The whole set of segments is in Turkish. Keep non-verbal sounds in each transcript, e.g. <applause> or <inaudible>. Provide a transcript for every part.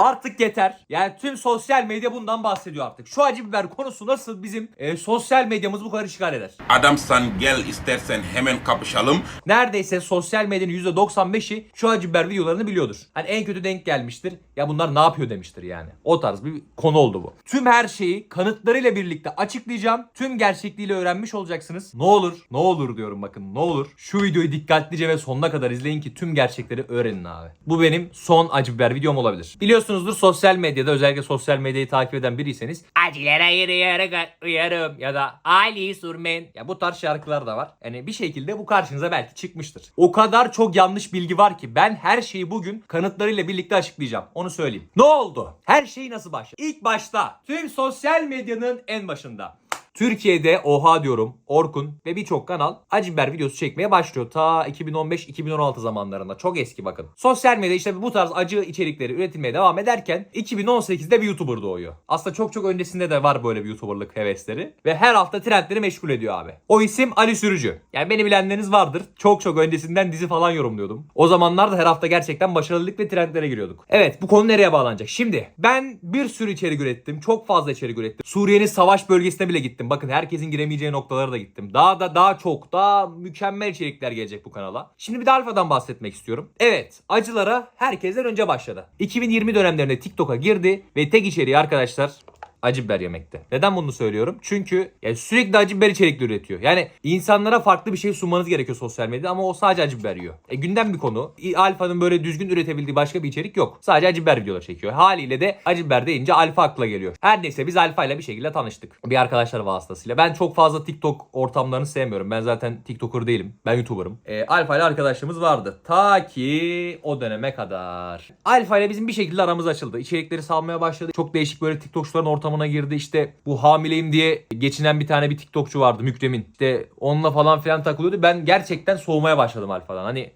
Artık yeter. Yani tüm sosyal medya bundan bahsediyor artık. Şu acı biber konusu nasıl bizim e, sosyal medyamızı bu kadar işgal eder? Adamsan gel istersen hemen kapışalım. Neredeyse sosyal medyanın %95'i şu acı biber videolarını biliyordur. Hani en kötü denk gelmiştir. Ya bunlar ne yapıyor demiştir yani. O tarz bir konu oldu bu. Tüm her şeyi kanıtlarıyla birlikte açıklayacağım. Tüm gerçekliğiyle öğrenmiş olacaksınız. Ne olur, ne olur diyorum bakın ne olur. Şu videoyu dikkatlice ve sonuna kadar izleyin ki tüm gerçekleri öğrenin abi. Bu benim son acı biber videom olabilir. Biliyorsunuzdur sosyal medyada özellikle sosyal medyayı takip eden biriyseniz acilere yürüyerek uyarım ya da Ali Surmen ya bu tarz şarkılar da var. Yani bir şekilde bu karşınıza belki çıkmıştır. O kadar çok yanlış bilgi var ki ben her şeyi bugün kanıtlarıyla birlikte açıklayacağım. Onu söyleyeyim. Ne oldu? Her şey nasıl başladı? İlk başta tüm sosyal medyanın en başında. Türkiye'de oha diyorum Orkun ve birçok kanal acı biber videosu çekmeye başlıyor. Ta 2015-2016 zamanlarında. Çok eski bakın. Sosyal medya işte bu tarz acı içerikleri üretilmeye devam ederken 2018'de bir YouTuber doğuyor. Aslında çok çok öncesinde de var böyle bir YouTuber'lık hevesleri. Ve her hafta trendleri meşgul ediyor abi. O isim Ali Sürücü. Yani beni bilenleriniz vardır. Çok çok öncesinden dizi falan yorumluyordum. O zamanlarda her hafta gerçekten başarılılık ve trendlere giriyorduk. Evet bu konu nereye bağlanacak? Şimdi ben bir sürü içerik ürettim. Çok fazla içerik ürettim. Suriye'nin savaş bölgesine bile gittim. Bakın herkesin giremeyeceği noktalara da gittim. Daha da daha çok daha mükemmel içerikler gelecek bu kanala. Şimdi bir de Alfa'dan bahsetmek istiyorum. Evet acılara herkesten önce başladı. 2020 dönemlerinde TikTok'a girdi ve tek içeriği arkadaşlar acı biber yemekte. Neden bunu söylüyorum? Çünkü yani sürekli acı biber içerikleri üretiyor. Yani insanlara farklı bir şey sunmanız gerekiyor sosyal medyada ama o sadece acı biber yiyor. E gündem bir konu. Alfa'nın böyle düzgün üretebildiği başka bir içerik yok. Sadece acı biber videolar çekiyor. Haliyle de acı biber deyince Alfa akla geliyor. Her neyse biz Alfa ile bir şekilde tanıştık. Bir arkadaşlar vasıtasıyla. Ben çok fazla TikTok ortamlarını sevmiyorum. Ben zaten TikToker değilim. Ben YouTuber'ım. E, Alfa ile arkadaşlığımız vardı. Ta ki o döneme kadar. Alfa ile bizim bir şekilde aramız açıldı. İçerikleri salmaya başladı. Çok değişik böyle TikTokçuların ortamına girdi. İşte bu hamileyim diye geçinen bir tane bir TikTokçu vardı Mükremin. İşte onunla falan filan takılıyordu. Ben gerçekten soğumaya başladım Alfa'dan. Hani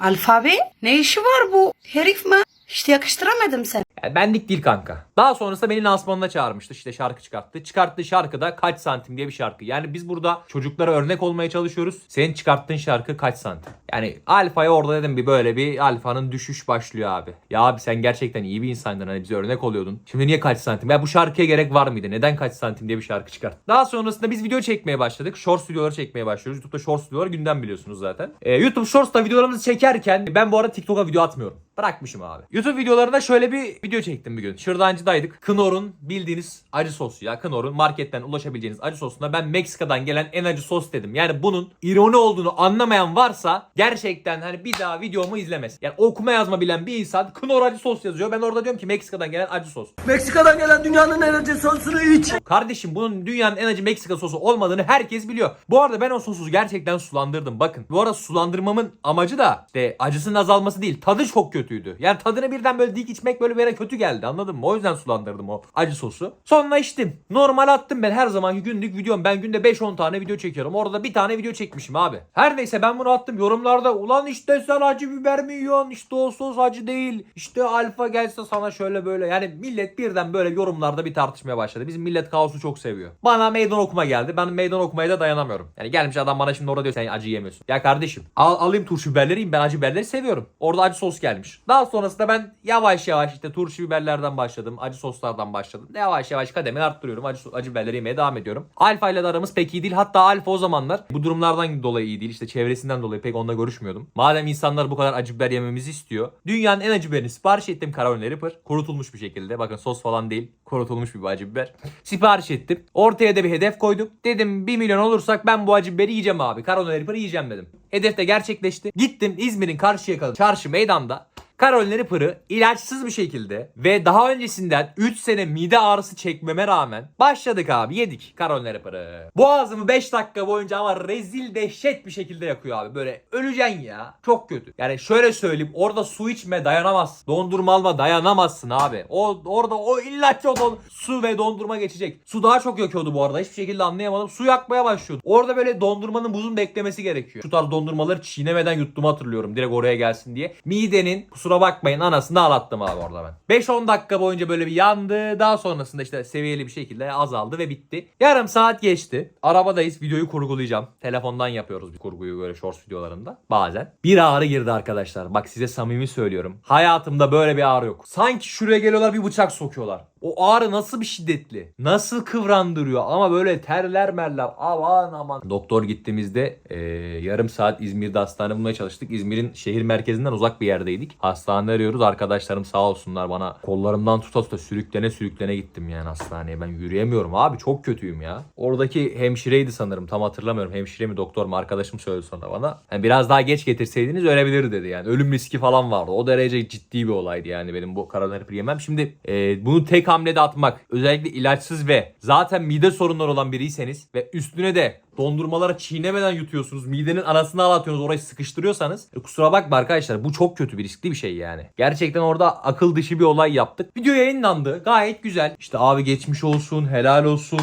Alfabe? Ne işi var bu herif mi? Hiç yakıştıramadım sen. Yani benlik değil kanka. Daha sonrasında beni lansmanına çağırmıştı. İşte şarkı çıkarttı. Çıkarttığı şarkı da Kaç Santim diye bir şarkı. Yani biz burada çocuklara örnek olmaya çalışıyoruz. Senin çıkarttığın şarkı Kaç Santim. Yani Alfa'ya orada dedim bir böyle bir Alfa'nın düşüş başlıyor abi. Ya abi sen gerçekten iyi bir insandın. Hani bize örnek oluyordun. Şimdi niye Kaç Santim? Ya bu şarkıya gerek var mıydı? Neden Kaç Santim diye bir şarkı çıkart? Daha sonrasında biz video çekmeye başladık. Shorts videoları çekmeye başlıyoruz. YouTube'da Shorts videoları gündem biliyorsunuz zaten. Ee, YouTube Shorts'ta videolarımızı çekerken ben bu arada TikTok'a video atmıyorum. Bırakmışım abi. YouTube videolarında şöyle bir video çektim bir gün. Şırdancıdaydık. Knorr'un bildiğiniz acı sosu ya. Knorr'un marketten ulaşabileceğiniz acı sosuna ben Meksika'dan gelen en acı sos dedim. Yani bunun ironi olduğunu anlamayan varsa gerçekten hani bir daha videomu izlemez. Yani okuma yazma bilen bir insan Knorr acı sos yazıyor. Ben orada diyorum ki Meksika'dan gelen acı sos. Meksika'dan gelen dünyanın en acı sosunu iç. Kardeşim bunun dünyanın en acı Meksika sosu olmadığını herkes biliyor. Bu arada ben o sosu gerçekten sulandırdım. Bakın bu arada sulandırmamın amacı da de acısının azalması değil. Tadı çok kötüydü. Yani tadını birden böyle dik içmek böyle bana kötü geldi anladın mı? O yüzden sulandırdım o acı sosu. Sonra içtim. Normal attım ben her zamanki günlük videom. Ben günde 5-10 tane video çekiyorum. Orada bir tane video çekmişim abi. Her neyse ben bunu attım yorumlarda. Ulan işte sen acı biber mi yiyorsun? İşte o sos acı değil. İşte alfa gelse sana şöyle böyle. Yani millet birden böyle yorumlarda bir tartışmaya başladı. Bizim millet kaosu çok seviyor. Bana meydan okuma geldi. Ben meydan okumaya da dayanamıyorum. Yani gelmiş adam bana şimdi orada diyor sen acı yemiyorsun. Ya kardeşim al, alayım turşu biberleri. Ben acı biberleri seviyorum. Orada acı sos gelmiş. Daha sonrasında ben yavaş yavaş işte turşu biberlerden başladım. Acı soslardan başladım. Yavaş yavaş kademi arttırıyorum. Acı, acı biberleri yemeye devam ediyorum. Alfa ile de aramız pek iyi değil. Hatta Alfa o zamanlar bu durumlardan dolayı iyi değil. İşte çevresinden dolayı pek onunla görüşmüyordum. Madem insanlar bu kadar acı biber yememizi istiyor. Dünyanın en acı biberini sipariş ettim. Carolina Reaper. Kurutulmuş bir şekilde. Bakın sos falan değil. Kurutulmuş bir acı biber. Sipariş ettim. Ortaya da bir hedef koydum. Dedim 1 milyon olursak ben bu acı biberi yiyeceğim abi. Carolina Reaper'ı yiyeceğim dedim. Hedef de gerçekleşti. Gittim İzmir'in Karşıyaka çarşı meydanda Carolina Reaper'ı ilaçsız bir şekilde ve daha öncesinden 3 sene mide ağrısı çekmeme rağmen başladık abi yedik Carolina Reaper'ı. Boğazımı 5 dakika boyunca ama rezil dehşet bir şekilde yakıyor abi. Böyle öleceksin ya. Çok kötü. Yani şöyle söyleyeyim orada su içme dayanamaz. Dondurma alma dayanamazsın abi. O orada o illa ki o don- su ve dondurma geçecek. Su daha çok yakıyordu bu arada. Hiçbir şekilde anlayamadım. Su yakmaya başlıyordu. Orada böyle dondurmanın buzun beklemesi gerekiyor. Şu tarz dondurmaları çiğnemeden yuttuğumu hatırlıyorum. Direkt oraya gelsin diye. Midenin kusura Kusura bakmayın anasını ağlattım abi orada ben. 5-10 dakika boyunca böyle bir yandı. Daha sonrasında işte seviyeli bir şekilde azaldı ve bitti. Yarım saat geçti. Arabadayız. Videoyu kurgulayacağım. Telefondan yapıyoruz bir kurguyu böyle shorts videolarında. Bazen. Bir ağrı girdi arkadaşlar. Bak size samimi söylüyorum. Hayatımda böyle bir ağrı yok. Sanki şuraya geliyorlar bir bıçak sokuyorlar. O ağrı nasıl bir şiddetli? Nasıl kıvrandırıyor? Ama böyle terler merler. Aman aman. Doktor gittiğimizde e, yarım saat İzmir'de hastane bulmaya çalıştık. İzmir'in şehir merkezinden uzak bir yerdeydik. Hastane arıyoruz. Arkadaşlarım sağ olsunlar bana kollarımdan tuta tuta sürüklene sürüklene gittim yani hastaneye. Ben yürüyemiyorum abi. Çok kötüyüm ya. Oradaki hemşireydi sanırım. Tam hatırlamıyorum. Hemşire mi doktor mu arkadaşım söyledi sonra bana. Yani biraz daha geç getirseydiniz ölebilir dedi yani. Ölüm riski falan vardı. O derece ciddi bir olaydı yani benim bu karabiber yemem. Şimdi e, bunu tek hamlede atmak özellikle ilaçsız ve zaten mide sorunları olan biriyseniz ve üstüne de dondurmaları çiğnemeden yutuyorsunuz. Midenin arasına ağlatıyorsunuz. Orayı sıkıştırıyorsanız. e, kusura bakma arkadaşlar. Bu çok kötü bir riskli bir şey yani. Gerçekten orada akıl dışı bir olay yaptık. Video yayınlandı. Gayet güzel. İşte abi geçmiş olsun. Helal olsun.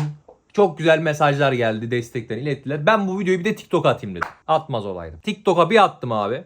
Çok güzel mesajlar geldi. Destekler ilettiler. Ben bu videoyu bir de TikTok'a atayım dedim. Atmaz olaydım. TikTok'a bir attım abi.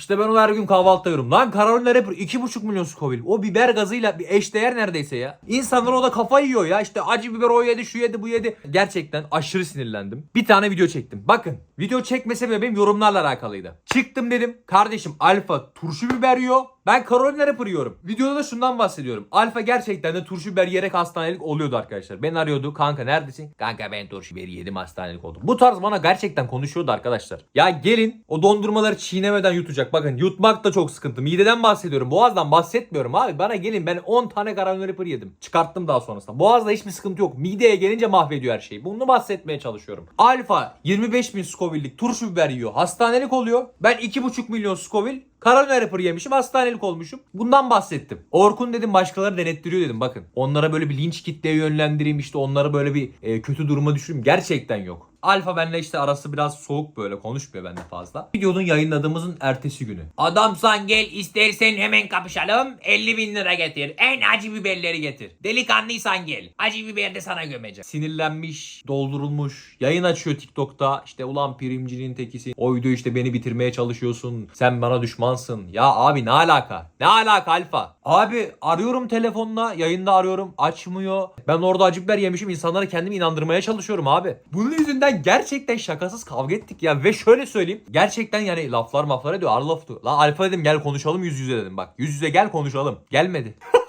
İşte ben onu her gün kahvaltıda yiyorum. Lan Carolina Reaper 2,5 milyon Scoville. O biber gazıyla bir eşdeğer neredeyse ya. İnsanlar o da kafa yiyor ya. İşte acı biber o yedi şu yedi bu yedi. Gerçekten aşırı sinirlendim. Bir tane video çektim. Bakın video çekme sebebim yorumlarla alakalıydı. Çıktım dedim. Kardeşim Alfa turşu biber yiyor. Ben Carolina Reaper yiyorum. Videoda da şundan bahsediyorum. Alfa gerçekten de turşu biber yiyerek hastanelik oluyordu arkadaşlar. Beni arıyordu. Kanka neredesin? Kanka ben turşu biberi yedim hastanelik oldum. Bu tarz bana gerçekten konuşuyordu arkadaşlar. Ya gelin o dondurmaları çiğnemeden yutacak. Bakın yutmak da çok sıkıntı. Mideden bahsediyorum. Boğazdan bahsetmiyorum abi. Bana gelin ben 10 tane Reaper yedim. Çıkarttım daha sonrasında. Boğazda hiçbir sıkıntı yok. Mideye gelince mahvediyor her şeyi. Bunu bahsetmeye çalışıyorum. Alfa 25 bin Scoville'lik turşu biber yiyor. Hastanelik oluyor. Ben 2,5 milyon Scoville Carolina Reaper yemişim hastanelik olmuşum. Bundan bahsettim. Orkun dedim başkaları denettiriyor dedim bakın. Onlara böyle bir linç kitleye yönlendireyim işte onları böyle bir e, kötü duruma düşüreyim. Gerçekten yok. Alfa benle işte arası biraz soğuk böyle konuşmuyor bende fazla. Videonun yayınladığımızın ertesi günü. Adamsan gel istersen hemen kapışalım 50 bin lira getir. En acı biberleri getir. Delikanlıysan gel. Acı biber de sana gömeceğim. Sinirlenmiş, doldurulmuş. Yayın açıyor TikTok'ta. İşte ulan primcinin tekisin. O video işte beni bitirmeye çalışıyorsun. Sen bana düşmansın. Ya abi ne alaka? Ne alaka Alfa? Abi arıyorum telefonla. Yayında arıyorum. Açmıyor. Ben orada acı biber yemişim. insanları kendimi inandırmaya çalışıyorum abi. Bunun yüzünden gerçekten şakasız kavga ettik ya. Ve şöyle söyleyeyim. Gerçekten yani laflar maflar ediyor. Ar laf diyor. Lan Alfa dedim gel konuşalım yüz yüze dedim. Bak yüz yüze gel konuşalım. Gelmedi. <laughs>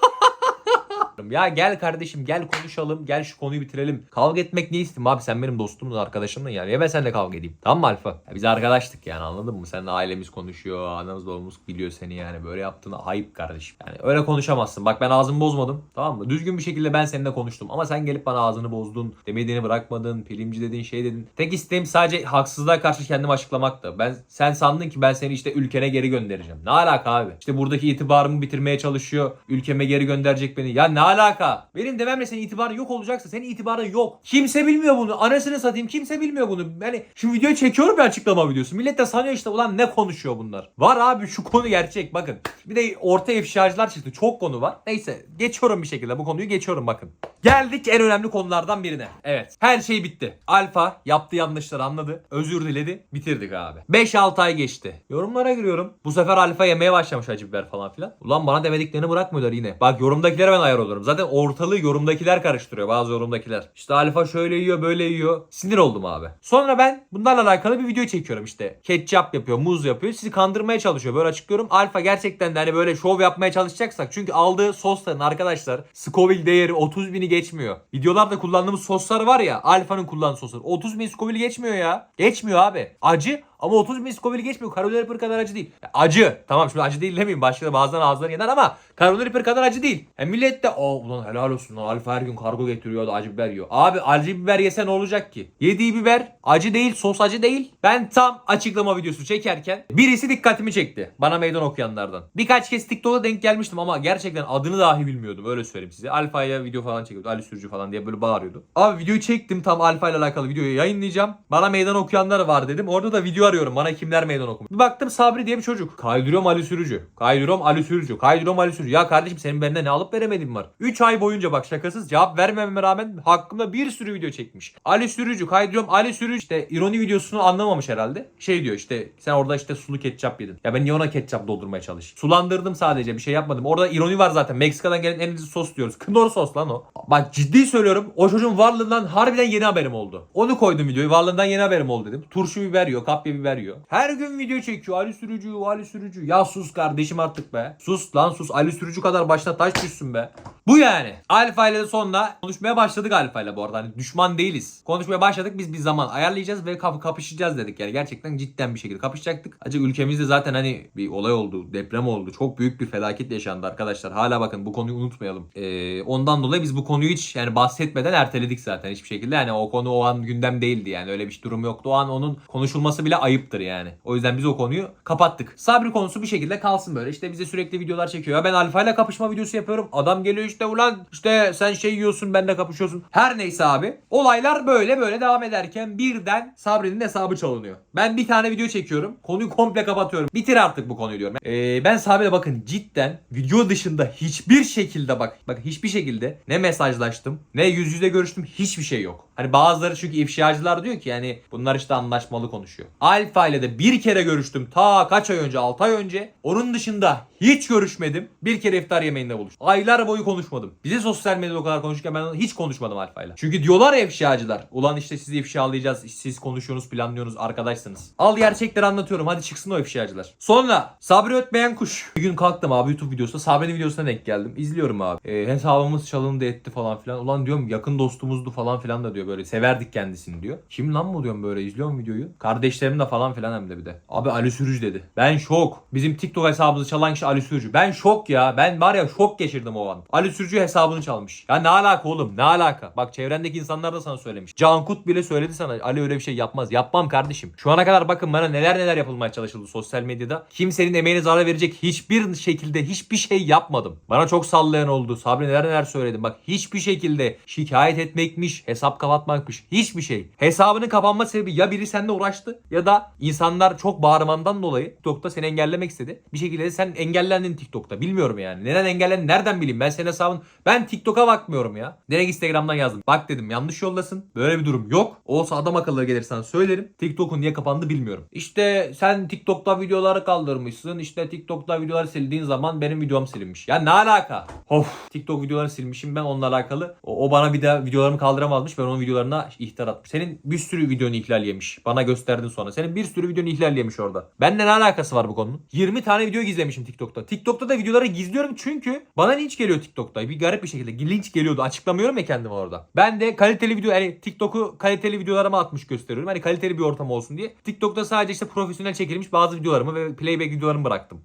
Ya gel kardeşim gel konuşalım. Gel şu konuyu bitirelim. Kavga etmek ne istim abi sen benim dostumdun arkadaşımdın yani. Ya ben seninle kavga edeyim. Tamam mı Alfa? Ya biz arkadaştık yani anladın mı? Seninle ailemiz konuşuyor. Anamız babamız biliyor seni yani. Böyle yaptığını ayıp kardeşim. Yani öyle konuşamazsın. Bak ben ağzımı bozmadım. Tamam mı? Düzgün bir şekilde ben seninle konuştum. Ama sen gelip bana ağzını bozdun. Demediğini bırakmadın. Pilimci dedin şey dedin. Tek isteğim sadece haksızlığa karşı kendimi açıklamaktı. Ben sen sandın ki ben seni işte ülkene geri göndereceğim. Ne alaka abi? İşte buradaki itibarımı bitirmeye çalışıyor. Ülkeme geri gönderecek beni. Ya ne alaka? Benim dememle senin itibarın yok olacaksa senin itibarın yok. Kimse bilmiyor bunu. Anasını satayım kimse bilmiyor bunu. Yani şu videoyu çekiyorum bir açıklama videosu. Millet de sanıyor işte ulan ne konuşuyor bunlar. Var abi şu konu gerçek bakın. Bir de orta ifşacılar çıktı. Çok konu var. Neyse geçiyorum bir şekilde bu konuyu geçiyorum bakın. Geldik en önemli konulardan birine. Evet her şey bitti. Alfa yaptığı yanlışları anladı. Özür diledi. Bitirdik abi. 5-6 ay geçti. Yorumlara giriyorum. Bu sefer Alfa yemeye başlamış acı biber falan filan. Ulan bana demediklerini bırakmıyorlar yine. Bak yorumdakilere ben ayar olurum. Zaten ortalığı yorumdakiler karıştırıyor bazı yorumdakiler. İşte Alfa şöyle yiyor böyle yiyor. Sinir oldum abi. Sonra ben bunlarla alakalı bir video çekiyorum işte. Ketçap yapıyor, muz yapıyor. Sizi kandırmaya çalışıyor. Böyle açıklıyorum. Alfa gerçekten de hani böyle şov yapmaya çalışacaksak. Çünkü aldığı sosların arkadaşlar Scoville değeri 30 bini geçmiyor. Videolarda kullandığımız soslar var ya. Alfa'nın kullandığı soslar. 30 bin Scoville geçmiyor ya. Geçmiyor abi. Acı ama 30 bin Scoville geçmiyor. Carolina Reaper kadar acı değil. Ya acı. Tamam şimdi acı değil demeyeyim. Başka da bazen ağızları yanar ama Carolina Reaper kadar acı değil. Yani millet de o ulan helal olsun lan Alfa her gün kargo getiriyor da acı biber yiyor. Abi acı biber yese ne olacak ki? Yediği biber acı değil, sos acı değil. Ben tam açıklama videosu çekerken birisi dikkatimi çekti. Bana meydan okuyanlardan. Birkaç kez TikTok'a denk gelmiştim ama gerçekten adını dahi bilmiyordum. Öyle söyleyeyim size. Alfa'ya video falan çekiyordu. Ali Sürücü falan diye böyle bağırıyordu. Abi videoyu çektim. Tam Alfa ile alakalı videoyu yayınlayacağım. Bana meydan okuyanlar var dedim. Orada da video arıyorum bana kimler meydan okumuş. Bir baktım Sabri diye bir çocuk. Kaydırıyorum Ali Sürücü. Kaydırıyorum Ali Sürücü. Kaydırıyorum Ali Sürücü. Ya kardeşim senin bende ne alıp veremediğin var. 3 ay boyunca bak şakasız cevap vermememe rağmen hakkımda bir sürü video çekmiş. Ali Sürücü kaydırıyorum Ali Sürücü işte ironi videosunu anlamamış herhalde. Şey diyor işte sen orada işte sulu ketçap yedin. Ya ben niye ona ketçap doldurmaya çalış? Sulandırdım sadece bir şey yapmadım. Orada ironi var zaten. Meksika'dan gelen en lezzetli sos diyoruz. Knorr sos lan o. Bak ciddi söylüyorum. O çocuğun varlığından harbiden yeni haberim oldu. Onu koydum videoyu. Varlığından yeni haberim oldu dedim. Turşu biber yiyor. Kapya biber yiyor. Her gün video çekiyor. Ali Sürücü, Ali Sürücü. Ya sus kardeşim artık be. Sus lan sus. Ali Sürücü kadar başına taş düşsün be. Bu yani. Alfa ile sonra konuşmaya başladık Alfa ile bu arada. Hani düşman değiliz. Konuşmaya başladık. Biz bir zaman ayarlayacağız ve kap- kapışacağız dedik yani. Gerçekten cidden bir şekilde kapışacaktık. Acı ülkemizde zaten hani bir olay oldu. Deprem oldu. Çok büyük bir felaket yaşandı arkadaşlar. Hala bakın bu konuyu unutmayalım. Ee, ondan dolayı biz bu konuyu hiç yani bahsetmeden erteledik zaten hiçbir şekilde. Yani o konu o an gündem değildi yani. Öyle bir durum yoktu. O an onun konuşulması bile ayıptır yani. O yüzden biz o konuyu kapattık. Sabri konusu bir şekilde kalsın böyle. İşte bize sürekli videolar çekiyor. Ya ben Alfa ile kapışma videosu yapıyorum. Adam geliyor işte ulan işte sen şey yiyorsun benimle kapışıyorsun. Her neyse abi. Olaylar böyle böyle devam ederken birden Sabri'nin hesabı çalınıyor. Ben bir tane video çekiyorum. Konuyu komple kapatıyorum. Bitir artık bu konuyu diyorum. Ee, ben Sabri'yle bakın cidden video dışında hiçbir şekilde bak bak hiçbir şekilde ne mesajlaştım ne yüz yüze görüştüm hiçbir şey yok. Hani bazıları çünkü ifşacılar diyor ki yani bunlar işte anlaşmalı konuşuyor. Alfa ile de bir kere görüştüm ta kaç ay önce 6 ay önce. Onun dışında hiç görüşmedim. Bir kere iftar yemeğinde buluştum. Aylar boyu konuşmadım. Bize sosyal medyada o kadar konuşurken ben hiç konuşmadım Alfa ile. Çünkü diyorlar ya. Ulan işte sizi ifşalayacağız. Siz konuşuyorsunuz planlıyorsunuz arkadaşsınız. Al gerçekleri anlatıyorum. Hadi çıksın o ifşacılar. Sonra Sabri Ötmeyen Kuş. Bir gün kalktım abi YouTube videosunda. Sabri'nin videosuna denk geldim. İzliyorum abi. Ee, hesabımız çalındı etti falan filan. Ulan diyorum yakın dostumuzdu falan filan da diyor böyle. Severdik kendisini diyor. Kim lan bu diyorum böyle izliyorum videoyu. Kardeşlerim de falan filan hem de bir de. Abi Ali Sürücü dedi. Ben şok. Bizim TikTok hesabımızı çalan kişi Ali Sürücü. Ben şok ya. Ben var ya şok geçirdim o an. Ali Sürücü hesabını çalmış. Ya ne alaka oğlum? Ne alaka? Bak çevrendeki insanlar da sana söylemiş. Cankut bile söyledi sana. Ali öyle bir şey yapmaz. Yapmam kardeşim. Şu ana kadar bakın bana neler neler yapılmaya çalışıldı sosyal medyada. Kimsenin emeğine zarar verecek hiçbir şekilde hiçbir şey yapmadım. Bana çok sallayan oldu. Sabri neler neler söyledim. Bak hiçbir şekilde şikayet etmekmiş, hesap kapatmakmış. Hiçbir şey. Hesabının kapanma sebebi ya biri seninle uğraştı ya da insanlar çok bağırmandan dolayı TikTok'ta seni engellemek istedi. Bir şekilde de sen engellendin TikTok'ta. Bilmiyorum yani. Neden engellendin? Nereden bileyim? Ben senin hesabın... Ben TikTok'a bakmıyorum ya. Direkt Instagram'dan yazdım. Bak dedim yanlış yoldasın. Böyle bir durum yok. Olsa adam akıllı gelir sana söylerim. TikTok'un niye kapandı bilmiyorum. İşte sen TikTok'ta videoları kaldırmışsın. İşte TikTok'ta videoları sildiğin zaman benim videom silinmiş. Ya ne alaka? Of. TikTok videoları silmişim ben onunla alakalı. O, o bana bir daha videolarımı kaldıramazmış. Ben onun videolarına ihtar atmış. Senin bir sürü videonu ihlal yemiş. Bana gösterdin sonra. Senin bir sürü videonu ihlal yemiş orada. Benimle ne alakası var bu konunun? 20 tane video gizlemişim TikTok'ta. TikTok'ta da videoları gizliyorum çünkü bana linç geliyor TikTok'ta. Bir garip bir şekilde linç geliyordu. Açıklamıyorum ya kendimi orada. Ben de kaliteli video yani TikTok'u kaliteli videolarıma atmış gösteriyorum. Hani kaliteli bir ortam olsun diye. TikTok'ta sadece işte profesyonel çekilmiş bazı videolarımı ve playback videolarımı bıraktım.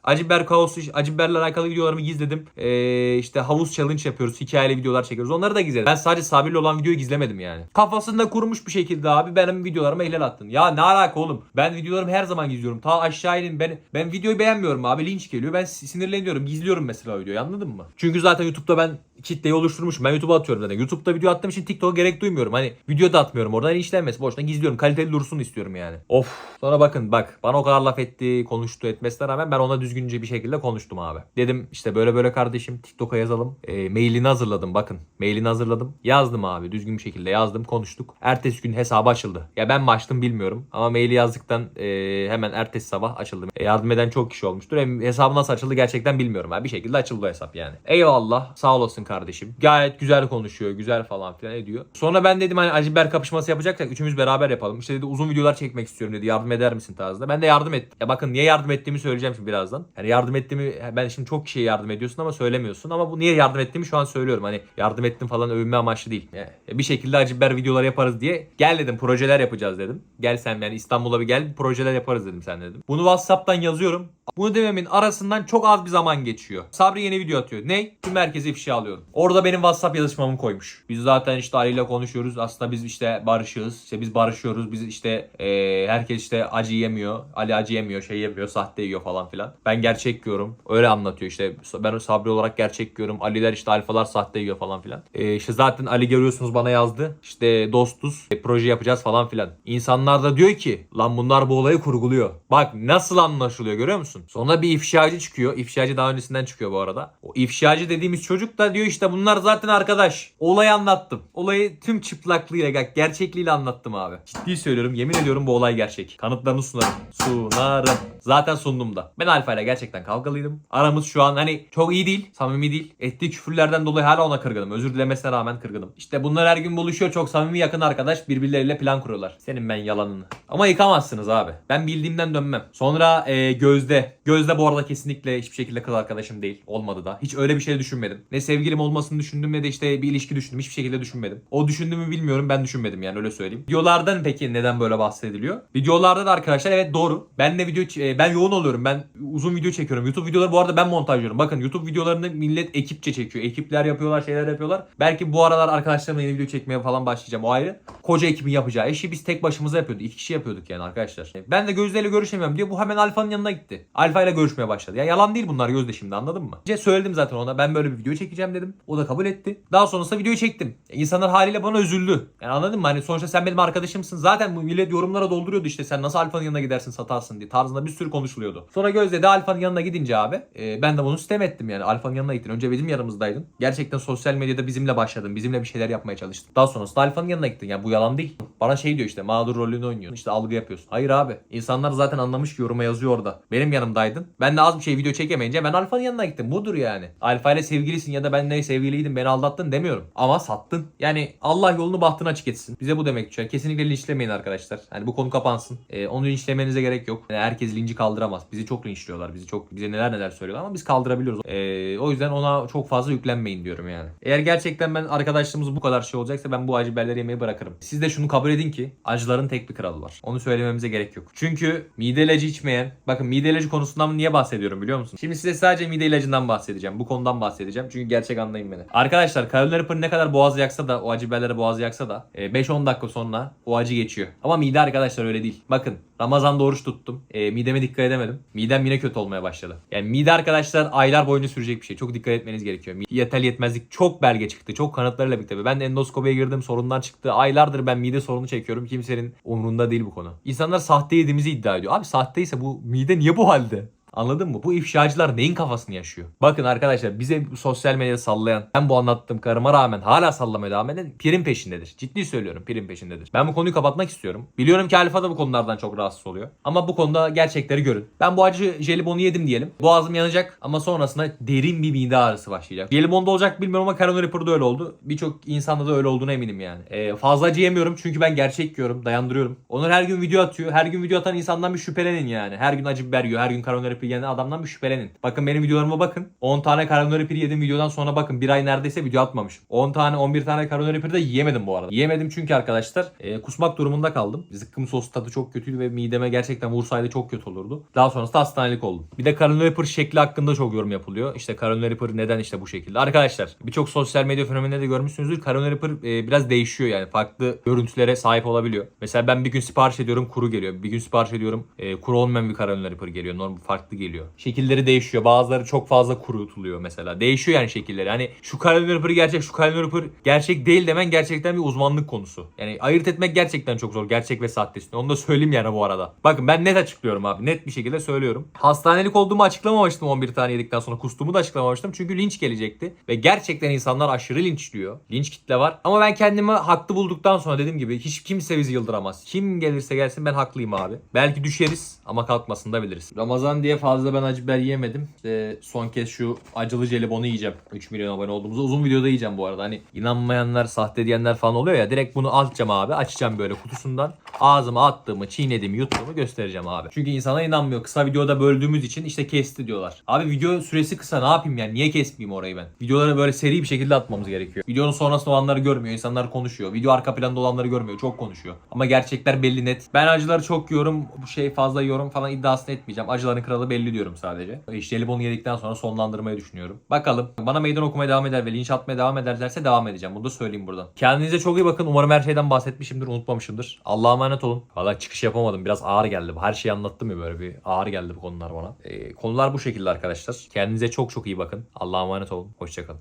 Kaosu, acı biberle alakalı videolarımı gizledim. Ee, işte havuz challenge yapıyoruz. Hikayeli videolar çekiyoruz. Onları da gizledim. Ben sadece Sabir'le olan videoyu gizlemedim yani. Kafasında kurmuş bir şekilde abi benim videolarıma ihlal attın. Ya ne alaka oğlum? Ben videolarımı her zaman gizliyorum. Ta aşağı inin ben ben videoyu beğenmiyorum abi. Linç geliyor. Ben sinirleniyorum. Gizliyorum mesela videoyu. Anladın mı? Çünkü zaten YouTube'da ben kitleyi oluşturmuşum. Ben YouTube'a atıyorum zaten. YouTube'da video attığım için TikTok'a gerek duymuyorum. Hani video da atmıyorum oradan linçlenmesi. Boşuna gizliyorum. Kaliteli dursun istiyorum yani. Of. Sonra bakın bak. Bana o kadar laf etti, konuştu etmesine rağmen ben ona düzgünce bir şekilde konuştum abi. Dedim işte böyle böyle kardeşim TikTok'a yazalım. E, mailini hazırladım bakın. Mailini hazırladım. Yazdım abi. Düzgün bir şekilde yazdım. Konuştuk. Ertesi gün hesabı açıldı. Ya ben mi açtım bilmiyorum. Ama maili yazdıktan e, hemen ertesi sabah açıldı. E, yardım eden çok kişi olmuştur. Hem hesabı nasıl açıldı gerçekten bilmiyorum. abi. Bir şekilde açıldı hesap yani. Eyvallah. Sağ olasın kardeşim. Gayet güzel konuşuyor. Güzel falan filan ediyor. Sonra ben dedim hani acı biber kapışması yapacaksak üçümüz beraber yapalım. İşte dedi uzun videolar çekmek istiyorum dedi. Yardım eder misin tarzında. Ben de yardım ettim. Ya bakın niye yardım ettiğimi söyleyeceğim şimdi birazdan. Yani yardım ettiğimi ben şimdi çok kişiye yardım ediyorsun ama söylemiyorsun. Ama bu niye yardım ettiğimi şu an söylüyorum. Hani yardım ettim falan övünme amaçlı değil. Yani bir şekilde acı biber videoları yaparız diye gel dedim projeler yapacağız dedim. Gel sen yani İstanbul'a bir gel projeler yaparız dedim sen dedim. Bunu WhatsApp'tan yazıyorum. Bunu dememin arasından çok az bir zaman geçiyor. Sabri yeni video atıyor. Ne? Tüm herkesi ifşa alıyor. Ediyorum. Orada benim WhatsApp yazışmamı koymuş. Biz zaten işte Ali ile konuşuyoruz. Aslında biz işte barışığız. İşte biz barışıyoruz. Biz işte eee, herkes işte acı yemiyor. Ali acı yemiyor, şey yemiyor, sahte yiyor falan filan. Ben gerçek yiyorum. Öyle anlatıyor işte. Ben Sabri olarak gerçek yiyorum. Aliler işte alfalar sahte yiyor falan filan. Eee işte zaten Ali görüyorsunuz bana yazdı. İşte dostuz. e, proje yapacağız falan filan. İnsanlar da diyor ki lan bunlar bu olayı kurguluyor. Bak nasıl anlaşılıyor görüyor musun? Sonra bir ifşacı çıkıyor. İfşacı daha öncesinden çıkıyor bu arada. O ifşacı dediğimiz çocuk da diyor işte bunlar zaten arkadaş. Olayı anlattım. Olayı tüm çıplaklığıyla, ger- gerçekliğiyle anlattım abi. Ciddi söylüyorum. Yemin ediyorum bu olay gerçek. Kanıtlarını sunarım. Sunarım. Zaten sundum da. Ben Alfa ile gerçekten kavgalıydım. Aramız şu an hani çok iyi değil. Samimi değil. Ettiği küfürlerden dolayı hala ona kırgınım. Özür dilemesine rağmen kırgınım. İşte bunlar her gün buluşuyor. Çok samimi yakın arkadaş. Birbirleriyle plan kuruyorlar. Senin ben yalanını. Ama yıkamazsınız abi. Ben bildiğimden dönmem. Sonra e, Gözde. Gözde bu arada kesinlikle hiçbir şekilde kız arkadaşım değil. Olmadı da. Hiç öyle bir şey düşünmedim. Ne sevgilim olmasını düşündüm ne de işte bir ilişki düşündüm. Hiçbir şekilde düşünmedim. O düşündüğümü bilmiyorum. Ben düşünmedim yani öyle söyleyeyim. Videolardan peki neden böyle bahsediliyor? Videolarda da arkadaşlar evet doğru. Ben de video e, ben yoğun oluyorum. Ben uzun video çekiyorum. YouTube videoları bu arada ben montajlıyorum. Bakın YouTube videolarını millet ekipçe çekiyor. Ekipler yapıyorlar, şeyler yapıyorlar. Belki bu aralar arkadaşlarımla yeni video çekmeye falan başlayacağım. O ayrı. Koca ekibin yapacağı işi biz tek başımıza yapıyorduk. İki kişi yapıyorduk yani arkadaşlar. Ben de Gözde ile görüşemiyorum diye bu hemen Alfa'nın yanına gitti. Alfa ile görüşmeye başladı. Ya yalan değil bunlar Gözde şimdi anladın mı? Önce söyledim zaten ona. Ben böyle bir video çekeceğim dedim. O da kabul etti. Daha sonrasında videoyu çektim. İnsanlar haliyle bana üzüldü. Yani anladın mı? Hani sonuçta sen benim arkadaşımsın. Zaten bu millet yorumlara dolduruyordu işte sen nasıl Alfa'nın yanına gidersin satarsın diye tarzında bir sürü konuşuluyordu. Sonra Gözde de Alfa'nın yanına gidince abi e, ben de bunu sistem ettim yani. Alfa'nın yanına gittin. Önce bizim yanımızdaydın. Gerçekten sosyal medyada bizimle başladın. Bizimle bir şeyler yapmaya çalıştın. Daha sonrasında Alfa'nın yanına gittin. Yani bu yalan değil. Bana şey diyor işte mağdur rolünü oynuyorsun. İşte algı yapıyorsun. Hayır abi. İnsanlar zaten anlamış ki yoruma yazıyor orada. Benim yanımdaydın. Ben de az bir şey video çekemeyince ben Alfa'nın yanına gittim. Budur yani. Alfa ile sevgilisin ya da benle sevgiliydim beni aldattın demiyorum. Ama sattın. Yani Allah yolunu bahtını açık etsin. Bize bu demek düşer. Kesinlikle linçlemeyin arkadaşlar. Hani bu konu kapansın. Ee, onu linçlemenize gerek yok. Yani herkes linci kaldıramaz. Bizi çok linçliyorlar. Bizi çok bize neler neler söylüyorlar ama biz kaldırabiliyoruz. Ee, o yüzden ona çok fazla yüklenmeyin diyorum yani. Eğer gerçekten ben arkadaşlığımız bu kadar şey olacaksa ben bu acı biberleri yemeyi bırakırım. Siz de şunu kabul edin ki acıların tek bir kralı var. Onu söylememize gerek yok. Çünkü mide ilacı içmeyen, bakın mide ilacı konusundan niye bahsediyorum biliyor musun? Şimdi size sadece mide ilacından bahsedeceğim. Bu konudan bahsedeceğim. Çünkü gerçek anlayın beni. Arkadaşlar kalorifer ne kadar boğazı yaksa da o acı biberleri boğazı yaksa da e, 5-10 dakika sonra o acı geçiyor. Ama mide arkadaşlar öyle değil. Bakın Ramazan'da oruç tuttum. E, mideme dikkat edemedim. Midem yine kötü olmaya başladı. Yani mide arkadaşlar aylar boyunca sürecek bir şey. Çok dikkat etmeniz gerekiyor. Yeterli yetmezlik çok belge çıktı. Çok kanıtlarıyla birlikte. Ben endoskopiye girdim sorundan çıktı. Aylardır ben mide sorunu çekiyorum. Kimsenin umrunda değil bu konu. İnsanlar sahte yediğimizi iddia ediyor. Abi sahteyse bu mide niye bu halde? Anladın mı? Bu ifşacılar neyin kafasını yaşıyor? Bakın arkadaşlar bize sosyal medyada sallayan, ben bu anlattığım karıma rağmen hala sallamaya devam eden prim peşindedir. Ciddi söylüyorum prim peşindedir. Ben bu konuyu kapatmak istiyorum. Biliyorum ki Alfa da bu konulardan çok rahatsız oluyor. Ama bu konuda gerçekleri görün. Ben bu acı jelibonu yedim diyelim. Boğazım yanacak ama sonrasında derin bir mide ağrısı başlayacak. Jelibonda olacak bilmiyorum ama Carolina Reaper'da öyle oldu. Birçok insanda da öyle olduğuna eminim yani. Ee, fazla acı yemiyorum çünkü ben gerçek yiyorum, dayandırıyorum. Onur her gün video atıyor. Her gün video atan insandan bir şüphelenin yani. Her gün acı biber yiyor. Her gün Carolina Reaper yiyen adamdan bir şüphelenin. Bakın benim videolarıma bakın. 10 tane Carolina Reaper yedim videodan sonra bakın. Bir ay neredeyse video atmamışım. 10 tane 11 tane Carolina Reaper de yiyemedim bu arada. Yiyemedim çünkü arkadaşlar e, kusmak durumunda kaldım. Zıkkım sos tadı çok kötüydü ve mideme gerçekten vursaydı çok kötü olurdu. Daha sonrasında hastanelik oldum. Bir de Carolina Reaper şekli hakkında çok yorum yapılıyor. İşte Carolina Reaper neden işte bu şekilde. Arkadaşlar birçok sosyal medya fenomeninde de görmüşsünüzdür. Carolina Reaper e, biraz değişiyor yani. Farklı görüntülere sahip olabiliyor. Mesela ben bir gün sipariş ediyorum kuru geliyor. Bir gün sipariş ediyorum e, kuru olmayan bir Carolina Reaper geliyor. Normal farklı geliyor. Şekilleri değişiyor. Bazıları çok fazla kurutuluyor mesela. Değişiyor yani şekilleri. Hani şu Carolina Reaper gerçek, şu Carolina Reaper gerçek değil demen gerçekten bir uzmanlık konusu. Yani ayırt etmek gerçekten çok zor. Gerçek ve sahtesini. Onu da söyleyeyim yani bu arada. Bakın ben net açıklıyorum abi. Net bir şekilde söylüyorum. Hastanelik olduğumu açıklamamıştım 11 tane yedikten sonra. Kustumu da açıklamamıştım. Çünkü linç gelecekti. Ve gerçekten insanlar aşırı linçliyor. Linç kitle var. Ama ben kendimi haklı bulduktan sonra dediğim gibi hiç kimse bizi yıldıramaz. Kim gelirse gelsin ben haklıyım abi. Belki düşeriz ama kalkmasını da biliriz. Ramazan diye fazla ben acı biber yemedim. İşte son kez şu acılı jelibonu yiyeceğim. 3 milyon abone olduğumuzda uzun videoda yiyeceğim bu arada. Hani inanmayanlar, sahte diyenler falan oluyor ya. Direkt bunu atacağım abi. Açacağım böyle kutusundan. Ağzıma attığımı, çiğnediğimi, yuttuğumu göstereceğim abi. Çünkü insana inanmıyor. Kısa videoda böldüğümüz için işte kesti diyorlar. Abi video süresi kısa ne yapayım yani? Niye kesmeyeyim orayı ben? Videoları böyle seri bir şekilde atmamız gerekiyor. Videonun sonrasında olanları görmüyor. insanlar konuşuyor. Video arka planda olanları görmüyor. Çok konuşuyor. Ama gerçekler belli net. Ben acıları çok yiyorum. Bu şey fazla yiyorum falan iddiasını etmeyeceğim. Acıların kralı belli diyorum sadece. E, jelibonu yedikten sonra sonlandırmayı düşünüyorum. Bakalım. Bana meydan okumaya devam eder ve linç atmaya devam ederlerse devam edeceğim. Bunu da söyleyeyim buradan. Kendinize çok iyi bakın. Umarım her şeyden bahsetmişimdir, unutmamışımdır. Allah'a emanet olun. Valla çıkış yapamadım. Biraz ağır geldi. Her şeyi anlattım ya böyle bir ağır geldi bu konular bana. E, konular bu şekilde arkadaşlar. Kendinize çok çok iyi bakın. Allah'a emanet olun. Hoşçakalın.